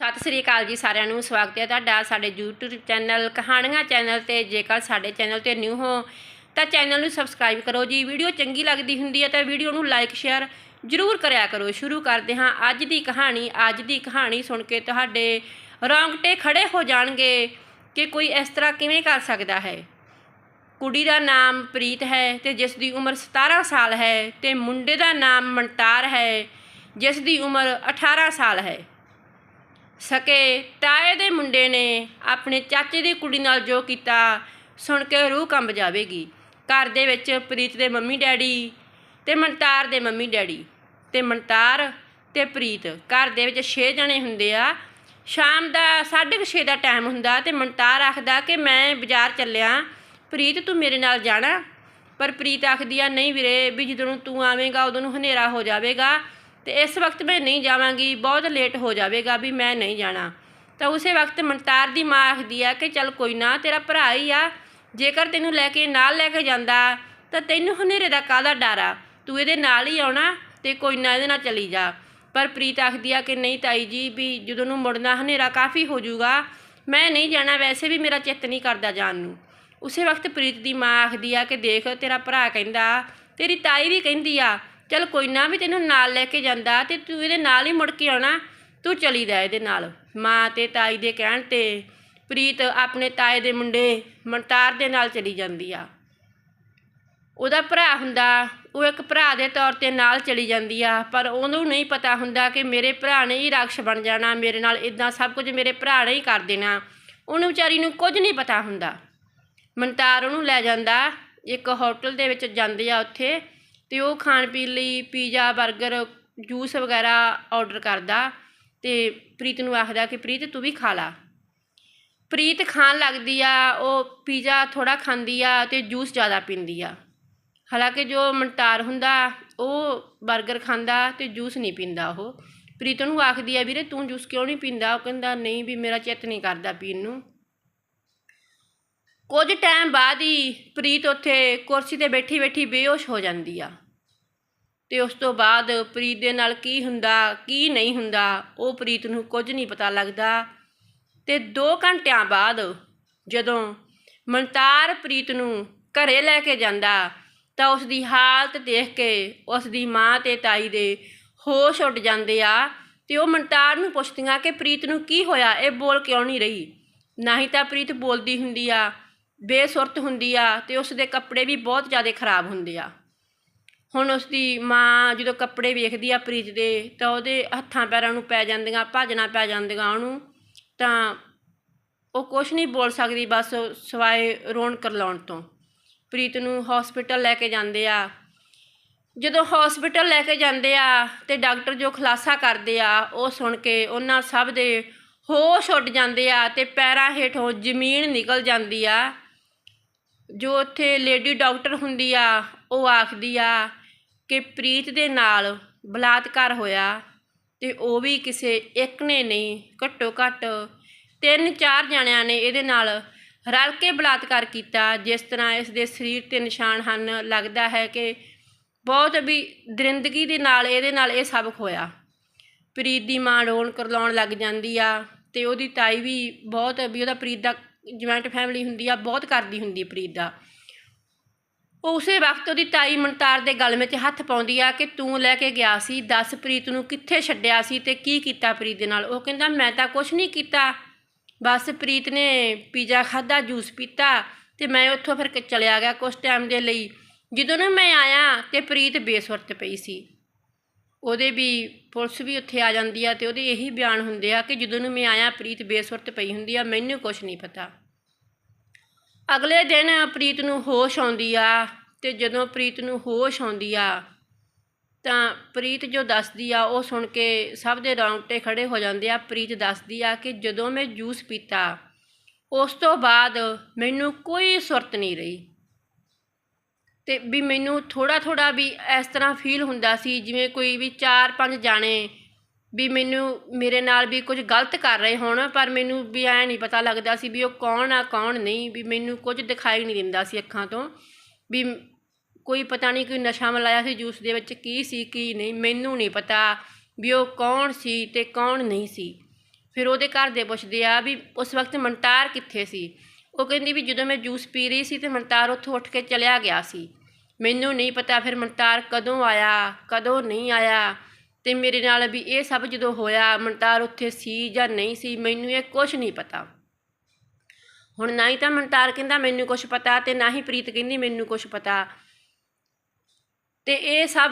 ਸਤਿ ਸ੍ਰੀ ਅਕਾਲ ਜੀ ਸਾਰਿਆਂ ਨੂੰ, ਸਵਾਗਤ ਹੈ ਤੁਹਾਡਾ ਸਾਡੇ YouTube ਚੈਨਲ, ਕਹਾਣੀਆਂ ਚੈਨਲ ਤੇ। ਜੇਕਰ ਸਾਡੇ ਚੈਨਲ ਤੇ ਨਿਊ ਹੋ, ਤਾਂ ਚੈਨਲ ਨੂੰ ਸਬਸਕ੍ਰਾਈਬ ਕਰੋ ਜੀ। ਵੀਡੀਓ ਚੰਗੀ ਲੱਗਦੀ ਹੁੰਦੀ ਹੈ ਤਾਂ ਵੀਡੀਓ ਨੂੰ ਲਾਈਕ ਸ਼ੇਅਰ ਜ਼ਰੂਰ ਕਰਿਆ ਕਰੋ। ਸ਼ੁਰੂ ਕਰਦੇ ਹਾਂ ਅੱਜ ਦੀ ਕਹਾਣੀ। ਅੱਜ ਦੀ ਕਹਾਣੀ ਸੁਣ ਕੇ ਤੁਹਾਡੇ ਰੌਂਗਟੇ ਖੜੇ ਹੋ ਜਾਣਗੇ ਕਿ ਕੋਈ ਇਸ ਤਰ੍ਹਾਂ ਕਿਵੇਂ ਕਰ ਸਕਦਾ ਹੈ। ਕੁੜੀ ਦਾ ਨਾਮ ਪ੍ਰੀਤ ਹੈ ਤੇ ਜਿਸ ਦੀ ਉਮਰ 17 ਸਾਲ ਹੈ ਤੇ ਮੁੰਡੇ ਦਾ ਨਾਮ ਮਨਤਾਰ ਹੈ, ਜਿਸ ਦੀ ਉਮਰ 18 ਸਾਲ ਹੈ। ਸਕੇ। ਤਾਏ ਦੇ ਮੁੰਡੇ ਨੇ ਆਪਣੇ ਚਾਚੇ ਦੀ ਕੁੜੀ ਨਾਲ ਜੋ ਕੀਤਾ, ਸੁਣ ਕੇ ਰੂਹ ਕੰਬ ਜਾਵੇਗੀ। ਘਰ ਦੇ ਵਿੱਚ ਪ੍ਰੀਤ ਦੇ ਮੰਮੀ ਡੈਡੀ ਤੇ ਮਨਤਾਰ ਦੇ ਮੰਮੀ ਡੈਡੀ ਤੇ ਮਨਤਾਰ ਤੇ ਪ੍ਰੀਤ। ਘਰ ਦੇ ਵਿੱਚ 6 ਜਣੇ ਹੁੰਦੇ ਆ। ਸ਼ਾਮ ਦਾ 6:30 ਦਾ ਟਾਈਮ ਹੁੰਦਾ ਤੇ ਮਨਤਾਰ ਆਖਦਾ ਕਿ ਮੈਂ ਬਾਜ਼ਾਰ ਚੱਲਿਆ। ਪ੍ਰੀਤ, ਤੂੰ ਮੇਰੇ ਨਾਲ ਜਾਣਾ। ਪਰ ਪ੍ਰੀਤ ਆਖਦੀ ਆ, ਨਹੀਂ ਵੀਰੇ, ਵੀ ਜਦੋਂ ਨੂੰ ਤੂੰ ਆਵੇਂਗਾ, ਉਦੋਂ ਨੂੰ ਹਨੇਰਾ ਹੋ ਜਾਵੇਗਾ। ਤੇ ਇਸ ਵਕਤ ਮੈਂ ਨਹੀਂ ਜਾਵਾਂਗੀ, ਬਹੁਤ ਲੇਟ ਹੋ ਜਾਵੇਗਾ ਵੀ ਮੈਂ ਨਹੀਂ ਜਾਣਾ। ਤਾਂ ਉਸੇ ਵਕਤ ਮਨਤਾਰ ਦੀ ਮਾਂ ਆਖਦੀ ਆ ਕਿ ਚੱਲ ਕੋਈ ਨਾ, ਤੇਰਾ ਭਰਾ ਹੀ ਆ। ਜੇਕਰ ਤੈਨੂੰ ਲੈ ਕੇ ਨਾਲ ਲੈ ਕੇ ਜਾਂਦਾ, ਤਾਂ ਤੈਨੂੰ ਹਨੇਰੇ ਦਾ ਕਾਹਦਾ ਡਰ ਆ? ਤੂੰ ਇਹਦੇ ਨਾਲ ਹੀ ਆਉਣਾ ਤੇ ਕੋਈ ਨਾ ਇਹਦੇ ਨਾਲ ਚਲੀ ਜਾ। ਪਰ ਪ੍ਰੀਤ ਆਖਦੀ ਆ ਕਿ ਨਹੀਂ ਤਾਈ ਜੀ, ਵੀ ਜਦੋਂ ਨੂੰ ਮੁੜਨਾ ਹਨੇਰਾ ਕਾਫੀ ਹੋ ਜਾਊਗਾ। ਮੈਂ ਨਹੀਂ ਜਾਣਾ, ਵੈਸੇ ਵੀ ਮੇਰਾ ਚਿੱਤ ਨਹੀਂ ਕਰਦਾ ਜਾਣ ਨੂੰ। ਉਸੇ ਵਕਤ ਪ੍ਰੀਤ ਦੀ ਮਾਂ ਆਖਦੀ ਆ ਕਿ ਦੇਖ, ਤੇਰਾ ਭਰਾ ਕਹਿੰਦਾ, ਤੇਰੀ ਤਾਈ ਵੀ ਕਹਿੰਦੀ ਆ ਚਲ ਕੋਈ ਨਾ ਵੀ ਤੈਨੂੰ ਨਾਲ ਲੈ ਕੇ ਜਾਂਦਾ ਤੇ ਤੂੰ ਇਹਦੇ ਨਾਲ ਹੀ ਮੁੜ ਕੇ ਆਉਣਾ, ਤੂੰ ਚਲੀ ਜਾ ਇਹਦੇ ਨਾਲ। ਮਾਂ ਤੇ ਤਾਈ ਦੇ ਕਹਿਣ ਤੇ ਪ੍ਰੀਤ ਆਪਣੇ ਤਾਏ ਦੇ ਮੁੰਡੇ ਮਨਤਾਰ ਦੇ ਨਾਲ ਚਲੀ ਜਾਂਦੀ ਆ। ਉਹਦਾ ਭਰਾ ਹੁੰਦਾ, ਉਹ ਇੱਕ ਭਰਾ ਦੇ ਤੌਰ ਤੇ ਨਾਲ ਚਲੀ ਜਾਂਦੀ ਆ, ਪਰ ਉਹਨੂੰ ਨਹੀਂ ਪਤਾ ਹੁੰਦਾ ਕਿ ਮੇਰੇ ਭਰਾ ਨੇ ਹੀ ਰਾਖਸ਼ ਬਣ ਜਾਣਾ, ਮੇਰੇ ਨਾਲ ਇਦਾਂ ਸਭ ਕੁਝ ਮੇਰੇ ਭਰਾ ਨੇ ਹੀ ਕਰ ਦੇਣਾ। ਉਹਨੂੰ ਵਿਚਾਰੀ ਨੂੰ ਕੁਝ ਨਹੀਂ ਪਤਾ ਹੁੰਦਾ। ਮਨਤਾਰ ਉਹਨੂੰ ਲੈ ਜਾਂਦਾ, ਇੱਕ ਹੋਟਲ ਦੇ ਵਿੱਚ ਜਾਂਦੇ ਆ ਉੱਥੇ। ਅਤੇ ਉਹ ਖਾਣ ਪੀਣ ਲਈ ਪੀਜ਼ਾ, ਬਰਗਰ, ਜੂਸ ਵਗੈਰਾ ਔਡਰ ਕਰਦਾ ਅਤੇ ਪ੍ਰੀਤ ਨੂੰ ਆਖਦਾ ਕਿ ਪ੍ਰੀਤ ਤੂੰ ਵੀ ਖਾ ਲਾ। ਪ੍ਰੀਤ ਖਾਣ ਲੱਗਦੀ ਆ, ਉਹ ਪੀਜ਼ਾ ਥੋੜ੍ਹਾ ਖਾਂਦੀ ਆ ਅਤੇ ਜੂਸ ਜ਼ਿਆਦਾ ਪੀਂਦੀ ਆ। ਹਾਲਾਂਕਿ ਜੋ ਮਨਤਾਰ ਹੁੰਦਾ, ਉਹ ਬਰਗਰ ਖਾਂਦਾ ਅਤੇ ਜੂਸ ਨਹੀਂ ਪੀਂਦਾ ਉਹ। ਪ੍ਰੀਤ ਨੂੰ ਆਖਦੀ ਆ, ਵੀਰੇ ਤੂੰ ਜੂਸ ਕਿਉਂ ਨਹੀਂ ਪੀਂਦਾ? ਉਹ ਕਹਿੰਦਾ, ਨਹੀਂ ਵੀ ਮੇਰਾ ਚਿੱਤ ਨਹੀਂ ਕਰਦਾ ਪੀਣ ਨੂੰ। ਕੁਝ ਟਾਈਮ ਬਾਅਦ ਹੀ ਪ੍ਰੀਤ ਉੱਥੇ ਕੁਰਸੀ ਤੇ ਬੈਠੀ ਬੈਠੀ ਬੇਹੋਸ਼ ਹੋ ਜਾਂਦੀ ਆ। ਤੇ ਉਸ ਤੋਂ ਬਾਅਦ ਪ੍ਰੀਤ ਦੇ ਨਾਲ ਕੀ ਹੁੰਦਾ, ਕੀ ਨਹੀਂ ਹੁੰਦਾ, ਉਹ ਪ੍ਰੀਤ ਨੂੰ ਕੁਝ ਨਹੀਂ ਪਤਾ ਲੱਗਦਾ। ਤੇ 2 ਘੰਟਿਆਂ ਬਾਅਦ ਜਦੋਂ ਮਨਤਾਰ ਪ੍ਰੀਤ ਨੂੰ ਘਰੇ ਲੈ ਕੇ ਜਾਂਦਾ, ਤਾਂ ਉਸ ਦੀ ਹਾਲਤ ਦੇਖ ਕੇ ਉਸ ਦੀ ਮਾਂ ਤੇ ਤਾਈ ਦੇ ਹੋਸ਼ ਉੱਡ ਜਾਂਦੇ ਆ ਤੇ ਉਹ ਮਨਤਾਰ ਨੂੰ ਪੁੱਛਦੀਆਂ ਕਿ ਪ੍ਰੀਤ ਨੂੰ ਕੀ ਹੋਇਆ, ਇਹ ਬੋਲ ਕਿਉਂ ਨਹੀਂ ਰਹੀ? ਨਾ ਹੀ ਤਾਂ ਪ੍ਰੀਤ ਬੋਲਦੀ ਹੁੰਦੀ ਆ ਬੇਸੁਰਤ ਹੁੰਦੀ ਆ ਅਤੇ ਉਸ ਦੇ ਕੱਪੜੇ ਵੀ ਬਹੁਤ ਜ਼ਿਆਦਾ ਖਰਾਬ ਹੁੰਦੇ ਆ। ਹੁਣ ਉਸ ਦੀ ਮਾਂ ਜਦੋਂ ਕੱਪੜੇ ਵੇਖਦੀ ਆ ਪ੍ਰੀਤ ਦੇ ਤਾਂ ਉਹਦੇ ਹੱਥਾਂ ਪੈਰਾਂ ਨੂੰ ਪੈ ਜਾਂਦੀਆਂ, ਭਾਜਣਾ ਪੈ ਜਾਂਦੀਆਂ ਉਹਨੂੰ, ਤਾਂ ਉਹ ਕੁਛ ਨਹੀਂ ਬੋਲ ਸਕਦੀ ਬਸ ਸਵਾਏ ਰੋਣ ਕਰਲਾਉਣ ਤੋਂ। ਪ੍ਰੀਤ ਨੂੰ ਹਸਪੀਟਲ ਲੈ ਕੇ ਜਾਂਦੇ ਆ। ਜਦੋਂ ਹਸਪੀਟਲ ਲੈ ਕੇ ਜਾਂਦੇ ਆ ਤੇ ਡਾਕਟਰ ਜੋ ਖੁਲਾਸਾ ਕਰਦੇ ਆ, ਉਹ ਸੁਣ ਕੇ ਉਹਨਾਂ ਸਭ ਦੇ ਹੋਸ਼ ਉੱਡ ਜਾਂਦੇ ਆ ਤੇ ਪੈਰਾਂ ਹੇਠੋਂ ਜ਼ਮੀਨ ਨਿਕਲ ਜਾਂਦੀ ਆ। ਜੋ ਉੱਥੇ ਲੇਡੀ ਡਾਕਟਰ ਹੁੰਦੀ ਆ, ਉਹ ਆਖਦੀ ਆ ਕਿ ਪ੍ਰੀਤ ਦੇ ਨਾਲ ਬਲਾਤਕਾਰ ਹੋਇਆ ਅਤੇ ਉਹ ਵੀ ਕਿਸੇ ਇੱਕ ਨੇ ਨਹੀਂ, ਘੱਟੋ ਘੱਟ ਤਿੰਨ ਚਾਰ ਜਣਿਆਂ ਨੇ ਇਹਦੇ ਨਾਲ ਰਲ ਕੇ ਬਲਾਤਕਾਰ ਕੀਤਾ, ਜਿਸ ਤਰ੍ਹਾਂ ਇਸ ਦੇ ਸਰੀਰ ਤੇ ਨਿਸ਼ਾਨ ਹਨ, ਲੱਗਦਾ ਹੈ ਕਿ ਬਹੁਤ ਵੀ ਦਰਿੰਦਗੀ ਦੇ ਨਾਲ ਇਹਦੇ ਨਾਲ ਇਹ ਸਬਕ ਹੋਇਆ। ਪ੍ਰੀਤ ਦੀ ਮਾਂ ਰੋਣ ਕਰਲਾਉਣ ਲੱਗ ਜਾਂਦੀ ਆ ਅਤੇ ਉਹਦੀ ਤਾਈ ਵੀ ਬਹੁਤ ਵੀ ਉਹਦਾ ਪ੍ਰੀਤ ਦਾ ਜੁਆਇੰਟ ਫੈਮਿਲੀ ਹੁੰਦੀ ਆ, ਬਹੁਤ ਕਰਦੀ ਹੁੰਦੀ ਪ੍ਰੀਤ ਦਾ। ਉਹ ਉਸੇ ਵਕਤ ਉਹਦੀ ਤਾਈ ਮਨਤਾਰ ਦੇ ਗਲ ਵਿੱਚ ਹੱਥ ਪਾਉਂਦੀ ਆ ਕਿ ਤੂੰ ਲੈ ਕੇ ਗਿਆ ਸੀ, ਦੱਸ ਪ੍ਰੀਤ ਨੂੰ ਕਿੱਥੇ ਛੱਡਿਆ ਸੀ ਤੇ ਕੀ ਕੀਤਾ ਪ੍ਰੀਤ ਦੇ ਨਾਲ? ਉਹ ਕਹਿੰਦਾ, ਮੈਂ ਤਾਂ ਕੁਝ ਨਹੀਂ ਕੀਤਾ। ਬਸ ਪ੍ਰੀਤ ਨੇ ਪੀਜ਼ਾ ਖਾਦਾ ਜੂਸ ਪੀਤਾ ਤੇ ਮੈਂ ਉੱਥੋਂ ਫਿਰ ਚਲਿਆ ਗਿਆ ਕੁਝ ਟਾਈਮ ਦੇ ਲਈ। ਜਦੋਂ ਨਾ ਮੈਂ ਆਇਆ ਤੇ ਪ੍ਰੀਤ ਬੇਸੁਰਤ ਪਈ ਸੀ। ਉਹਦੇ ਵੀ ਪੁਲਿਸ ਵੀ ਉੱਥੇ ਆ ਜਾਂਦੀ ਆ ਤੇ ਉਹਦੇ ਇਹੀ ਬਿਆਨ ਹੁੰਦੇ ਆ ਕਿ ਜਦੋਂ ਨੂੰ ਮੈਂ ਆਇਆ, ਪ੍ਰੀਤ ਬੇਸੁਰਤ ਪਈ ਹੁੰਦੀ ਆ, ਮੈਨੂੰ ਕੁਝ ਨਹੀਂ ਪਤਾ। ਅਗਲੇ ਦਿਨ ਪ੍ਰੀਤ ਨੂੰ ਹੋਸ਼ ਆਉਂਦੀ ਆ ਤੇ ਜਦੋਂ ਪ੍ਰੀਤ ਨੂੰ ਹੋਸ਼ ਆਉਂਦੀ ਆ, ਤਾਂ ਪ੍ਰੀਤ ਜੋ ਦੱਸਦੀ ਆ, ਉਹ ਸੁਣ ਕੇ ਸਭ ਦੇ ਰੌਂਗਟੇ ਖੜੇ ਹੋ ਜਾਂਦੇ ਆ। ਪ੍ਰੀਤ ਦੱਸਦੀ ਆ ਕਿ ਜਦੋਂ ਮੈਂ ਜੂਸ ਪੀਤਾ, ਉਸ ਤੋਂ ਬਾਅਦ ਮੈਨੂੰ ਕੋਈ ਸੁਰਤ ਨਹੀਂ ਰਹੀ। ਤੇ ਵੀ ਮੈਨੂੰ ਥੋੜਾ ਥੋੜਾ ਵੀ ਇਸ ਤਰ੍ਹਾਂ ਫੀਲ ਹੁੰਦਾ ਸੀ, ਜਿਵੇਂ ਕੋਈ ਵੀ 4-5 ਜਾਣੇ ਵੀ ਮੈਨੂੰ, ਮੇਰੇ ਨਾਲ ਵੀ ਕੁਝ ਗਲਤ ਕਰ ਰਹੇ ਹੋਣ, ਪਰ ਮੈਨੂੰ ਵੀ ਐ ਨਹੀਂ ਪਤਾ ਲੱਗਦਾ ਸੀ ਵੀ ਉਹ ਕੌਣ ਆ, ਕੌਣ ਨਹੀਂ, ਵੀ ਮੈਨੂੰ ਕੁਝ ਦਿਖਾਈ ਨਹੀਂ ਦਿੰਦਾ ਸੀ ਅੱਖਾਂ ਤੋਂ। ਵੀ ਕੋਈ ਪਤਾ ਨਹੀਂ ਕੋਈ ਨਸ਼ਾ ਮਿਲਾਇਆ ਸੀ, ਜੂਸ ਦੇ ਵਿੱਚ ਕੀ ਸੀ, ਕੀ ਨਹੀਂ, ਮੈਨੂੰ ਨਹੀਂ ਪਤਾ ਵੀ ਉਹ ਕੌਣ ਸੀ ਤੇ ਕੌਣ ਨਹੀਂ ਸੀ। ਫਿਰ ਉਹਦੇ ਘਰ ਦੇ ਪੁੱਛਦੇ ਆ ਵੀ ਉਸ ਵਕਤ ਮਨਤਾਰ ਕਿੱਥੇ ਸੀ? ਉਹ ਕਹਿੰਦੀ ਵੀ ਜਦੋਂ ਮੈਂ ਜੂਸ ਪੀ ਰਹੀ ਸੀ ਤੇ ਮਨਤਾਰ ਉੱਥੋਂ ਉੱਠ ਕੇ ਚਲਿਆ ਗਿਆ ਸੀ। ਮੈਨੂੰ ਨਹੀਂ ਪਤਾ ਫਿਰ ਮਨਤਾਰ ਕਦੋਂ ਆਇਆ, ਕਦੋਂ ਨਹੀਂ ਆਇਆ। ਅਤੇ ਮੇਰੇ ਨਾਲ ਵੀ ਇਹ ਸਭ ਜਦੋਂ ਹੋਇਆ, ਮਨਤਾਰ ਉੱਥੇ ਸੀ ਜਾਂ ਨਹੀਂ ਸੀ, ਮੈਨੂੰ ਇਹ ਕੁਝ ਨਹੀਂ ਪਤਾ। ਹੁਣ ਨਾ ਹੀ ਤਾਂ ਮਨਤਾਰ ਕਹਿੰਦਾ ਮੈਨੂੰ ਕੁਝ ਪਤਾ ਤੇ ਨਾ ਹੀ ਪ੍ਰੀਤ ਕਹਿੰਦੀ ਮੈਨੂੰ ਕੁਝ ਪਤਾ। ਤੇ ਇਹ ਸਭ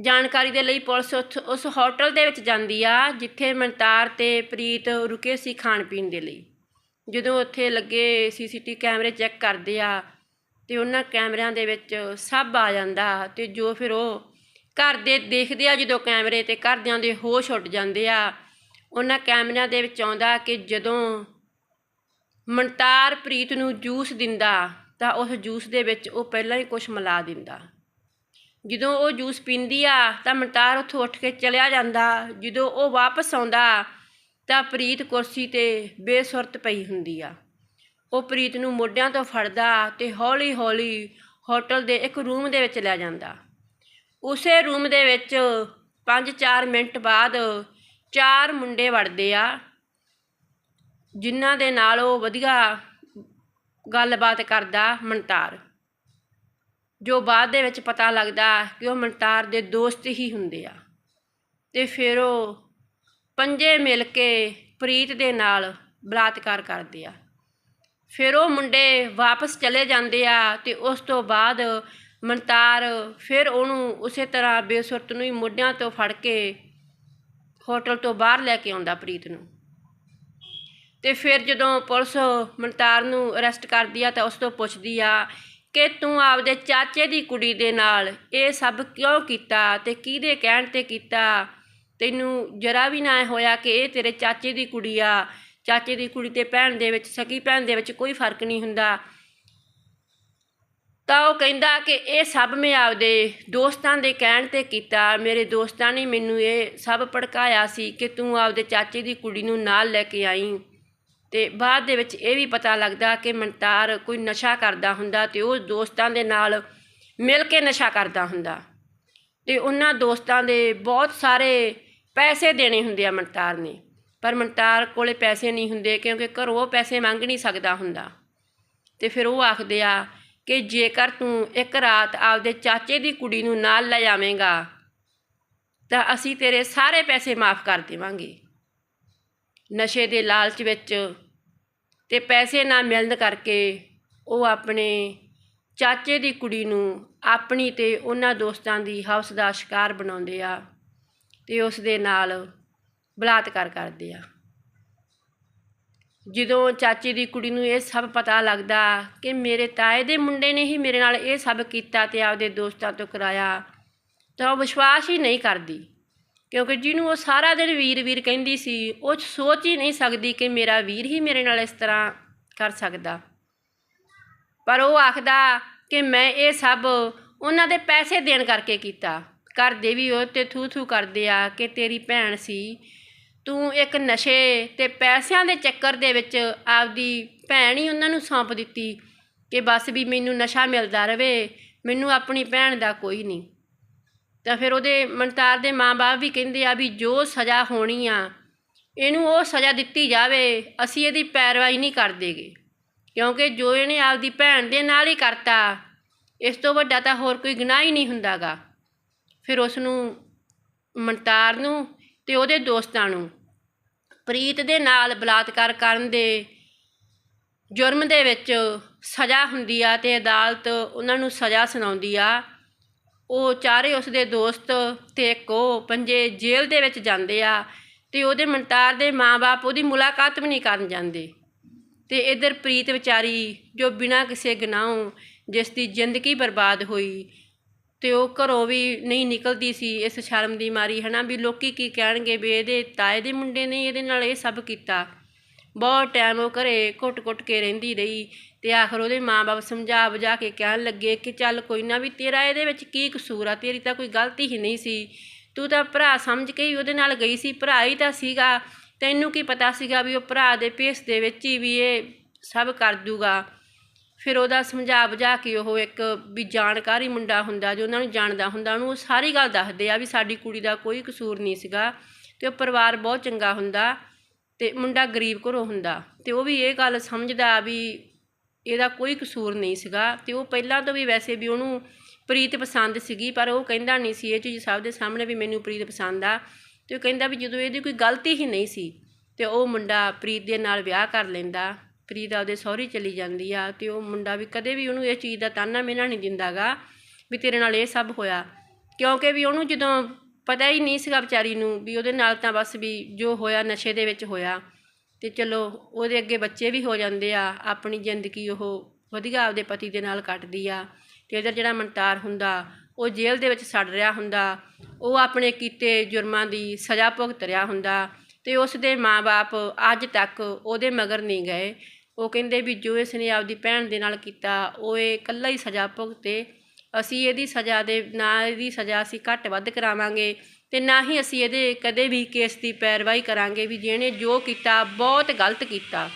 ਜਾਣਕਾਰੀ ਦੇ ਲਈ ਪੁਲਿਸ ਉੱਥ- ਉਸ ਹੋਟਲ ਦੇ ਵਿੱਚ ਜਾਂਦੀ ਆ, ਜਿੱਥੇ ਮਨਤਾਰ ਤੇ ਪ੍ਰੀਤ ਰੁਕੇ ਸੀ ਖਾਣ ਪੀਣ ਦੇ ਲਈ। ਜਦੋਂ ਉੱਥੇ ਲੱਗੇ, ਸੀਸੀਟੀ ਕੈਮਰੇ ਚੈੱਕ ਕਰਦੇ ਆ ਤੇ ਉਹਨਾਂ ਕੈਮਰਿਆਂ ਦੇ ਵਿੱਚ ਸਭ ਆ ਜਾਂਦਾ ਤੇ ਜੋ ਫਿਰ ਉਹ ਘਰ ਦੇ ਦੇਖਦੇ ਆ ਜਦੋਂ ਕੈਮਰੇ ਤੇ ਘਰਦਿਆਂ ਦੇ ਹੋਸ਼ ਉੱਡ ਜਾਂਦੇ ਆ। ਉਹਨਾਂ ਕੈਮਰਿਆਂ ਦੇ ਵਿੱਚ ਆਉਂਦਾ ਕਿ ਜਦੋਂ ਮਨਤਾਰ ਪ੍ਰੀਤ ਨੂੰ ਜੂਸ ਦਿੰਦਾ, ਤਾਂ ਉਸ ਜੂਸ ਦੇ ਵਿੱਚ ਉਹ ਪਹਿਲਾਂ ਹੀ ਕੁਝ ਮਿਲਾ ਦਿੰਦਾ। ਜਦੋਂ ਉਹ ਜੂਸ ਪੀਂਦੀ ਆ, ਤਾਂ ਮਨਤਾਰ ਉੱਥੋਂ ਉੱਠ ਕੇ ਚਲਿਆ ਜਾਂਦਾ। ਜਦੋਂ ਉਹ ਵਾਪਸ ਆਉਂਦਾ, ਤਾਂ ਪ੍ਰੀਤ ਕੁਰਸੀ ਤੇ ਬੇਸੁਰਤ ਪਈ ਹੁੰਦੀ ਆ। ਉਹ ਪ੍ਰੀਤ ਨੂੰ ਮੋਢਿਆਂ ਤੋਂ ਫੜਦਾ ਤੇ ਹੌਲੀ-ਹੌਲੀ ਹੋਟਲ ਦੇ ਇੱਕ ਰੂਮ ਦੇ ਵਿੱਚ ਲੈ ਜਾਂਦਾ। ਉਸੇ ਰੂਮ ਦੇ ਵਿੱਚ 5-4 ਮਿੰਟ ਬਾਅਦ ਚਾਰ ਮੁੰਡੇ ਵੜਦੇ ਆ, ਜਿਨ੍ਹਾਂ ਦੇ ਨਾਲ ਉਹ ਵਧੀਆ ਗੱਲਬਾਤ ਕਰਦਾ ਮਨਤਾਰ, ਜੋ ਬਾਅਦ ਦੇ ਵਿੱਚ ਪਤਾ ਲੱਗਦਾ ਕਿ ਉਹ ਮਨਤਾਰ ਦੇ ਦੋਸਤ ਹੀ ਹੁੰਦੇ ਆ। ਤੇ ਫਿਰ ਉਹ ਪੰਜੇ ਮਿਲ ਕੇ ਪ੍ਰੀਤ ਦੇ ਨਾਲ ਬਲਾਤਕਾਰ ਕਰਦੇ ਆ। ਫਿਰ ਉਹ ਮੁੰਡੇ ਵਾਪਸ ਚਲੇ ਜਾਂਦੇ ਆ ਤੇ ਉਸ ਤੋਂ ਬਾਅਦ ਮਨਤਾਰ ਫਿਰ ਉਹਨੂੰ ਉਸੇ ਤਰ੍ਹਾਂ ਬੇਸੁਰਤ ਨੂੰ ਹੀ ਮੋਢਿਆਂ ਤੋਂ ਫੜ ਕੇ ਹੋਟਲ ਤੋਂ ਬਾਹਰ ਲੈ ਕੇ ਆਉਂਦਾ ਪ੍ਰੀਤ ਨੂੰ। ਤੇ ਫਿਰ ਜਦੋਂ ਪੁਲਿਸ ਮਨਤਾਰ ਨੂੰ ਅਰੈਸਟ ਕਰਦੀ ਆ ਤਾਂ ਉਸ ਤੋਂ ਪੁੱਛਦੀ ਆ ਕਿ ਤੂੰ ਆਪਦੇ ਚਾਚੇ ਦੀ ਕੁੜੀ ਦੇ ਨਾਲ ਇਹ ਸਭ ਕਿਉਂ ਕੀਤਾ ਤੇ ਕਿਹਦੇ ਕਹਿਣ ਤੇ ਕੀਤਾ? ਤੈਨੂੰ ਜਰਾ ਵੀ ਨਾ ਹੋਇਆ ਕਿ ਇਹ ਤੇਰੇ ਚਾਚੇ ਦੀ ਕੁੜੀ ਆ? ਚਾਚੇ ਦੀ ਕੁੜੀ ਤੇ ਭੈਣ ਦੇ ਵਿੱਚ, ਸਕੀ ਭੈਣ ਦੇ ਵਿੱਚ ਕੋਈ ਫ਼ਰਕ ਨਹੀਂ ਹੁੰਦਾ। ਤਾਂ ਉਹ ਕਹਿੰਦਾ ਕਿ ਇਹ ਸਭ ਮੈਂ ਆਪਦੇ ਦੋਸਤਾਂ ਦੇ ਕਹਿਣ ਤੇ ਕੀਤਾ। ਮੇਰੇ ਦੋਸਤਾਂ ਨੇ ਮੈਨੂੰ ਇਹ ਸਭ ਭੜਕਾਇਆ ਸੀ ਕਿ ਤੂੰ ਆਪਦੇ ਚਾਚੇ ਦੀ ਕੁੜੀ ਨੂੰ ਨਾਲ ਲੈ ਕੇ ਆਈ। ਤੇ ਬਾਅਦ ਦੇ ਵਿੱਚ ਇਹ ਵੀ ਪਤਾ ਲੱਗਦਾ ਕਿ ਮਨਤਾਰ ਕੋਈ ਨਸ਼ਾ ਕਰਦਾ ਹੁੰਦਾ ਤੇ ਉਹ ਦੋਸਤਾਂ ਦੇ ਨਾਲ ਮਿਲ ਕੇ ਨਸ਼ਾ ਕਰਦਾ ਹੁੰਦਾ। ਤੇ ਉਹਨਾਂ ਦੋਸਤਾਂ ਦੇ ਬਹੁਤ ਸਾਰੇ ਪੈਸੇ ਦੇਣੇ ਹੁੰਦੇ ਆ ਮਨਤਾਰ ਨੇ। ਪਰ ਮਨਤਾਰ ਕੋਲੇ ਪੈਸੇ ਨਹੀਂ ਹੁੰਦੇ ਕਿਉਂਕਿ ਘਰੋਂ ਪੈਸੇ ਮੰਗ ਨਹੀਂ ਸਕਦਾ ਹੁੰਦਾ। ਤੇ ਫਿਰ ਉਹ ਆਖਦੇ ਆ ਕਿ ਜੇਕਰ ਤੂੰ ਇੱਕ ਰਾਤ ਆਪਦੇ ਚਾਚੇ ਦੀ ਕੁੜੀ ਨੂੰ ਨਾਲ ਲੈ ਜਾਵੇਂਗਾ, ਤਾਂ ਅਸੀਂ ਤੇਰੇ ਸਾਰੇ ਪੈਸੇ ਮਾਫ ਕਰ ਦੇਵਾਂਗੇ। ਨਸ਼ੇ ਦੇ ਲਾਲਚ ਵਿੱਚ ਤੇ ਪੈਸੇ ਨਾ ਮਿਲਣ ਕਰਕੇ ਉਹ ਆਪਣੇ ਚਾਚੇ ਦੀ ਕੁੜੀ ਨੂੰ ਆਪਣੀ ਤੇ ਉਹਨਾਂ ਦੋਸਤਾਂ ਦੀ ਹਵਸ ਦਾ ਸ਼ਿਕਾਰ ਬਣਾਉਂਦੇ ਆ ਤੇ ਉਸ ਦੇ ਨਾਲ ਬਲਾਤਕਾਰ ਕਰਦੇ ਆ। ਜਦੋਂ ਚਾਚੇ ਦੀ ਕੁੜੀ ਨੂੰ ਇਹ ਸਭ ਪਤਾ ਲੱਗਦਾ ਕਿ ਮੇਰੇ ਤਾਏ ਦੇ ਮੁੰਡੇ ਨੇ ਹੀ ਮੇਰੇ ਨਾਲ ਇਹ ਸਭ ਕੀਤਾ ਤੇ ਆਪਦੇ ਦੋਸਤਾਂ ਤੋਂ ਕਰਾਇਆ, ਤਾਂ ਉਹ ਵਿਸ਼ਵਾਸ ਹੀ ਨਹੀਂ ਕਰਦੀ। ਕਿਉਂਕਿ ਜਿਹਨੂੰ ਉਹ ਸਾਰਾ ਦਿਨ ਵੀਰ ਵੀਰ ਕਹਿੰਦੀ ਸੀ, ਉਹ ਸੋਚ ਹੀ ਨਹੀਂ ਸਕਦੀ ਕਿ ਮੇਰਾ ਵੀਰ ਹੀ ਮੇਰੇ ਨਾਲ ਇਸ ਤਰ੍ਹਾਂ ਕਰ ਸਕਦਾ। ਪਰ ਉਹ ਆਖਦਾ ਕਿ ਮੈਂ ਇਹ ਸਭ ਉਹਨਾਂ ਦੇ ਪੈਸੇ ਦੇਣ ਕਰਕੇ ਕੀਤਾ। ਘਰ ਦੇ ਵੀ ਉਹ ਤੇ ਥੂ ਥੂ ਕਰਦੇ ਆ ਕਿ ਤੇਰੀ ਭੈਣ ਸੀ ਤੂੰ ਇੱਕ ਨਸ਼ੇ ਤੇ ਪੈਸਿਆਂ ਦੇ ਚੱਕਰ ਦੇ ਵਿੱਚ ਆਪਦੀ ਭੈਣ ਹੀ ਉਹਨਾਂ ਨੂੰ ਸੌਂਪ ਦਿੱਤੀ ਕਿ ਬਸ ਵੀ ਮੈਨੂੰ ਨਸ਼ਾ ਮਿਲਦਾ ਰਵੇ, ਮੈਨੂੰ ਆਪਣੀ ਭੈਣ ਦਾ ਕੋਈ ਨਹੀਂ। ਤਾਂ ਫਿਰ ਉਹਦੇ ਮਨਤਾਰ ਦੇ ਮਾਂ-ਬਾਪ ਵੀ ਕਹਿੰਦੇ ਆ ਵੀ ਜੋ ਸਜ਼ਾ ਹੋਣੀ ਆ, ਇਹਨੂੰ ਉਹ ਸਜ਼ਾ ਦਿੱਤੀ ਜਾਵੇ, ਅਸੀਂ ਇਹਦੀ ਪੈਰਵਾਈ ਨਹੀਂ ਕਰਦੇਗੇ ਕਿਉਂਕਿ ਜੋ ਇਹਨੇ ਆਪਦੀ ਭੈਣ ਦੇ ਨਾਲ ਹੀ ਕਰਤਾ, ਇਸ ਤੋਂ ਵੱਡਾ ਤਾਂ ਹੋਰ ਕੋਈ ਗੁਨਾਹ ਹੀ ਨਹੀਂ ਹੁੰਦਾਗਾ। ਫਿਰ ਉਸ ਨੂੰ ਮਨਤਾਰ ਨੂੰ ਤੇ ਉਹਦੇ ਦੋਸਤਾਂ ਨੂੰ ਪ੍ਰੀਤ ਦੇ ਨਾਲ ਬਲਾਤਕਾਰ ਕਰਨ ਦੇ ਜੁਰਮ ਦੇ ਵਿੱਚ ਸਜ਼ਾ ਹੁੰਦੀ ਆ ਤੇ ਅਦਾਲਤ ਉਹਨਾਂ ਨੂੰ ਸਜ਼ਾ ਸੁਣਾਉਂਦੀ ਆ। ਉਹ ਚਾਰੇ ਉਸਦੇ ਦੋਸਤ ਤੇ ਇੱਕ ਉਹ ਪੰਜੇ ਜੇਲ੍ਹ ਦੇ ਵਿੱਚ ਜਾਂਦੇ ਆ ਤੇ ਉਹਦੇ ਮਨਤਾਰ ਦੇ ਮਾਪੇ ਉਹਦੀ ਮੁਲਾਕਾਤ ਵੀ ਨਹੀਂ ਕਰਨ ਜਾਂਦੇ। ਤੇ ਇਧਰ ਪ੍ਰੀਤ ਵਿਚਾਰੀ ਜੋ ਬਿਨਾਂ ਕਿਸੇ ਗੁਨਾਹੋਂ ਜਿਸ ਦੀ ਜ਼ਿੰਦਗੀ ਬਰਬਾਦ ਹੋਈ ਅਤੇ ਉਹ ਘਰੋਂ ਵੀ ਨਹੀਂ ਨਿਕਲਦੀ ਸੀ ਇਸ ਸ਼ਰਮ ਦੀ ਮਾਰੀ ਹੈ ਨਾ ਵੀ ਲੋਕ ਕੀ ਕਹਿਣਗੇ ਵੀ ਇਹਦੇ ਤਾਏ ਦੇ ਮੁੰਡੇ ਨੇ ਇਹਦੇ ਨਾਲ ਇਹ ਸਭ ਕੀਤਾ। ਬਹੁਤ ਟਾਈਮ ਉਹ ਘਰੇ ਘੁੱਟ-ਘੁੱਟ ਕੇ ਰਹਿੰਦੀ ਰਹੀ ਅਤੇ ਆਖਰ ਉਹਦੇ ਮਾਂ ਬਾਪ ਸਮਝਾ ਬੁਝਾ ਕੇ ਕਹਿਣ ਲੱਗੇ ਕਿ ਚੱਲ ਕੋਈ ਨਾ ਵੀ ਤੇਰਾ ਇਹਦੇ ਵਿੱਚ ਕੀ ਕਸੂਰ ਆ, ਤੇਰੀ ਤਾਂ ਕੋਈ ਗਲਤੀ ਹੀ ਨਹੀਂ ਸੀ। ਤੂੰ ਤਾਂ ਭਰਾ ਸਮਝ ਕੇ ਹੀ ਉਹਦੇ ਨਾਲ ਗਈ ਸੀ, ਭਰਾ ਹੀ ਤਾਂ ਸੀਗਾ। ਤੈਨੂੰ ਕੀ ਪਤਾ ਸੀਗਾ ਵੀ ਉਹ ਭਰਾ ਦੇ ਭੇਸ ਦੇ ਵਿੱਚ ਹੀ ਵੀ ਇਹ ਸਭ ਕਰ ਦੂਗਾ। ਫਿਰ ਉਹਦਾ ਸਮਝਾ ਬੁਝਾ ਕੇ ਉਹ ਇੱਕ ਵੀ ਜਾਣਕਾਰੀ ਮੁੰਡਾ ਹੁੰਦਾ ਜੋ ਉਹਨਾਂ ਨੂੰ ਜਾਣਦਾ ਹੁੰਦਾ, ਉਹਨੂੰ ਉਹ ਸਾਰੀ ਗੱਲ ਦੱਸਦੇ ਆ ਵੀ ਸਾਡੀ ਕੁੜੀ ਦਾ ਕੋਈ ਕਸੂਰ ਨਹੀਂ ਸੀਗਾ ਤੇ ਉਹ ਪਰਿਵਾਰ ਬਹੁਤ ਚੰਗਾ ਹੁੰਦਾ ਤੇ ਮੁੰਡਾ ਗਰੀਬ ਘਰੋਂ ਹੁੰਦਾ ਤੇ ਉਹ ਵੀ ਇਹ ਗੱਲ ਸਮਝਦਾ ਵੀ ਇਹਦਾ ਕੋਈ ਕਸੂਰ ਨਹੀਂ ਸੀਗਾ ਤੇ ਉਹ ਪਹਿਲਾਂ ਤੋਂ ਵੀ ਵੈਸੇ ਵੀ ਉਹਨੂੰ ਪ੍ਰੀਤ ਪਸੰਦ ਸੀਗੀ, ਪਰ ਉਹ ਕਹਿੰਦਾ ਨਹੀਂ ਸੀ ਇਹ ਚੀਜ਼ ਸਭ ਦੇ ਸਾਹਮਣੇ ਵੀ ਮੈਨੂੰ ਪ੍ਰੀਤ ਪਸੰਦ ਆ ਤੇ ਉਹ ਕਹਿੰਦਾ ਵੀ ਜਦੋਂ ਇਹਦੀ ਕੋਈ ਗਲਤੀ ਹੀ ਨਹੀਂ ਸੀ ਤੇ ਉਹ ਮੁੰਡਾ ਪ੍ਰੀਤ ਦੇ ਨਾਲ ਵਿਆਹ ਕਰ ਲੈਂਦਾ ਪ੍ਰੀਤ ਆਪਦੇ ਸਹੁਰੇ ਚਲੀ ਜਾਂਦੀ ਆ ਤੇ ਉਹ ਮੁੰਡਾ ਵੀ ਕਦੇ ਵੀ ਉਹਨੂੰ ਇਹ ਚੀਜ਼ ਦਾ ਤਾਨਾ ਮਿਹਣਾ ਨਹੀਂ ਦਿੰਦਾਗਾ ਵੀ ਤੇਰੇ ਨਾਲ ਇਹ ਸਭ ਹੋਇਆ। ਕਿਉਂਕਿ ਵੀ ਉਹਨੂੰ ਜਦੋਂ ਪਤਾ ਹੀ ਨਹੀਂ ਸੀਗਾ ਵਿਚਾਰੀ ਨੂੰ ਵੀ ਉਹਦੇ ਨਾਲ ਤਾਂ ਬਸ ਵੀ ਜੋ ਹੋਇਆ ਨਸ਼ੇ ਦੇ ਵਿੱਚ ਹੋਇਆ। ਤੇ ਚਲੋ ਉਹਦੇ ਅੱਗੇ ਬੱਚੇ ਵੀ ਹੋ ਜਾਂਦੇ ਆ, ਆਪਣੀ ਜ਼ਿੰਦਗੀ ਉਹ ਵਧੀਆ ਆਪਦੇ ਪਤੀ ਦੇ ਨਾਲ ਕੱਟਦੀ ਆ ਤੇ ਇਹਦਾ ਜਿਹੜਾ ਮਨਤਾਰ ਹੁੰਦਾ, ਉਹ ਜੇਲ੍ਹ ਦੇ ਵਿੱਚ ਸੜ ਰਿਹਾ ਹੁੰਦਾ, ਉਹ ਆਪਣੇ ਕੀਤੇ ਜੁਰਮਾਂ ਦੀ ਸਜ਼ਾ ਭੁਗਤ ਰਿਹਾ ਹੁੰਦਾ ਤੇ ਉਸ ਦੇ ਮਾਪੇ ਅੱਜ ਤੱਕ ਉਹਦੇ ਮਗਰ ਨਹੀਂ ਗਏ। ਉਹ ਕਹਿੰਦੇ ਵੀ ਜੋ ਇਸ ਨੇ ਆਪਦੀ ਭੈਣ ਦੇ ਨਾਲ ਕੀਤਾ, ਉਹ ਇਹ ਇਕੱਲਾ ਹੀ ਸਜ਼ਾ ਭੁਗਤੇ। ਅਸੀਂ ਇਹਦੀ ਸਜ਼ਾ ਦੇ, ਨਾ ਇਹਦੀ ਸਜ਼ਾ ਅਸੀਂ ਘੱਟ ਵੱਧ ਕਰਾਵਾਂਗੇ ਤੇ ਨਾ ਹੀ ਅਸੀਂ ਇਹਦੇ ਕਦੇ ਵੀ ਕੇਸ ਦੀ ਪੈਰਵਾਈ ਕਰਾਂਗੇ ਵੀ ਜਿਹਨੇ ਜੋ ਕੀਤਾ, ਬਹੁਤ ਗਲਤ ਕੀਤਾ।